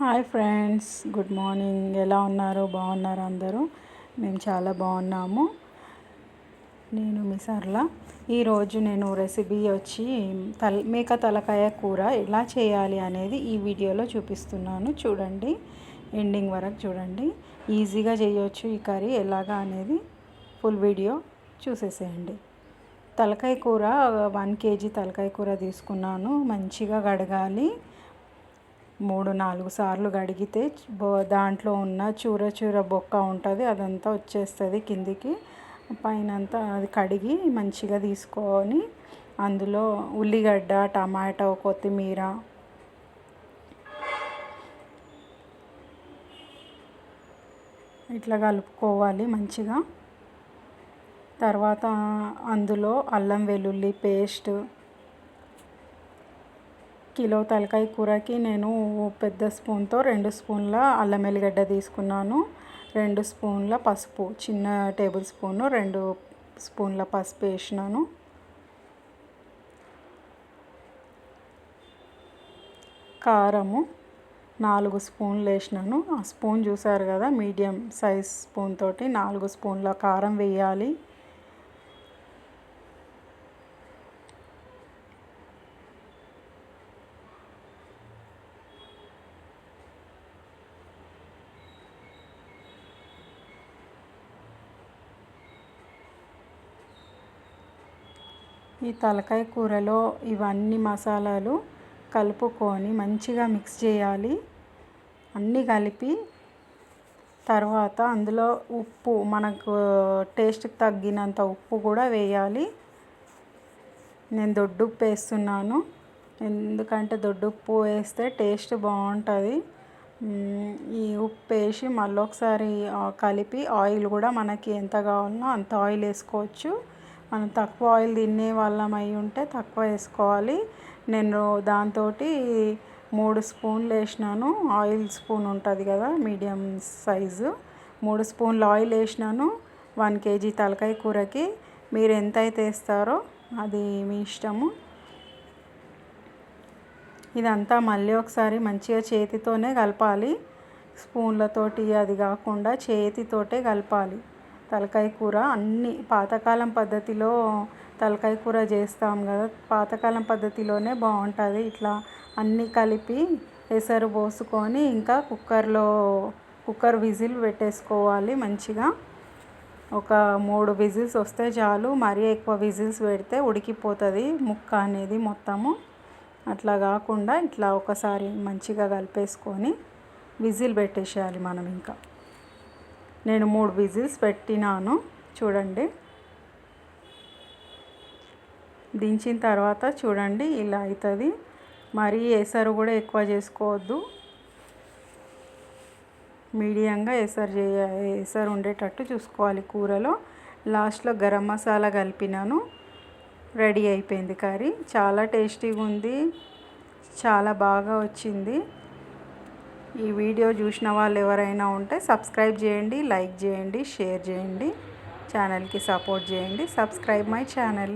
Hi friends good morning. ఎలా ఉన్నారు? బాగున్నారు అందరూ? మేము చాలా బాగున్నాము. నేను మీ సర్ల ఈరోజు నేను రెసిపీ వచ్చి తల మేక తలకాయ కూర ఎలా చేయాలి అనేది ఈ వీడియోలో చూపిస్తున్నాను. చూడండి. ఎండింగ్ వరకు చూడండి. ఈజీగా చేయొచ్చు ఈ కర్రీ. ఎలాగా అనేది ఫుల్ వీడియో చూసేసేయండి. తలకాయ కూర వన్ కేజీ తలకాయ కూర తీసుకున్నాను. మంచిగా కడగాలి. మూడు నాలుగు సార్లు కడిగితే దాంట్లో ఉన్న చూర చూర బొక్క ఉంటుంది అదంతా వచ్చేస్తుంది కిందికి. పైన అంతా అది కడిగి మంచిగా తీసుకొని అందులో ఉల్లిగడ్డ టమాటో కొత్తిమీర. ఇట్లా కలుపుకోవాలి మంచిగా. తర్వాత అందులో అల్లం వెల్లుల్లి పేస్ట్ కిలో తలకాయ కూరకి నేను పెద్ద స్పూన్తో రెండు స్పూన్ల అల్లం ఎల్లిగడ్డ తీసుకున్నాను రెండు స్పూన్ల పసుపు చిన్న టేబుల్ స్పూను రెండు స్పూన్ల పసుపు వేసినాను. కారము నాలుగు స్పూన్లు వేసినాను. ఆ స్పూన్ చూసారు కదా మీడియం సైజ్ స్పూన్ తోటి నాలుగు స్పూన్ల కారం వేయాలి. ఈ తలకాయ కూరలో ఇవన్నీ మసాలాలు కలుపుకొని మంచిగా మిక్స్ చేయాలి. అన్నీ కలిపి తర్వాత అందులో ఉప్పు మనకు టేస్ట్కి తగ్గినంత ఉప్పు కూడా వేయాలి. నేను దొడ్డుప్పు వేస్తున్నాను. ఎందుకంటే దొడ్డుప్పు వేస్తే టేస్ట్ బాగుంటుంది. ఈ ఉప్పు వేసి మళ్ళీ ఒకసారి కలిపి ఆయిల్ కూడా మనకి ఎంత కావాలనో అంత ఆయిల్ వేసుకోవచ్చు. మనం తక్కువ ఆయిల్ తినే వాళ్ళం అయి ఉంటే తక్కువ వేసుకోవాలి. నేను దాంతో మూడు స్పూన్లు వేసినాను. ఆయిల్ స్పూన్ ఉంటుంది కదా మీడియం సైజు. మూడు స్పూన్లు ఆయిల్ వేసినాను. వన్ కేజీ తలకాయ కూరకి. మీరు ఎంత అయితే వేస్తారో అది మీ ఇష్టము. ఇదంతా మళ్ళీ ఒకసారి మంచిగా చేతితోనే కలపాలి. స్పూన్లతోటి అది కాకుండా చేతితోటే కలపాలి. తలకాయ కూర అన్ని పాతకాలం పద్ధతిలో తలకాయ కూర చేస్తాం కదా పాతకాలం పద్ధతిలోనే బాగుంటుంది. ఇట్లా అన్నీ కలిపి ఎసరు పోసుకొని ఇంకా కుక్కర్లో కుక్కర్ విజిల్ పెట్టేసుకోవాలి మంచిగా. ఒక మూడు విజిల్స్ వస్తే చాలు. మరీ ఎక్కువ విజిల్స్ పెడితే ఉడికిపోతుంది ముక్క అనేది మొత్తము. అట్లా కాకుండా ఇట్లా ఒకసారి మంచిగా కలిపేసుకొని విజిల్ పెట్టేసేయాలి మనం ఇంకా. నేను మూడు విజిల్స్ పెట్టినాను. చూడండి. దించిన తర్వాత చూడండి ఇలా అవుతుంది మరీ ఎసరు కూడా ఎక్కువ చేసుకోవద్దు. మీడియంగా ఎసరు చేయ ఎసరు ఉండేటట్టు చూసుకోవాలి కూరలో. లాస్ట్లో గరం మసాలా కలిపినాను. రెడీ అయిపోయింది కర్రీ. చాలా టేస్టీగా ఉంది చాలా బాగా వచ్చింది. ఈ వీడియో చూసిన వాళ్ళు ఎవరైనా ఉంటే సబ్స్క్రైబ్ చేయండి లైక్ చేయండి షేర్ చేయండి ఛానల్కి సపోర్ట్ చేయండి. Subscribe my channel.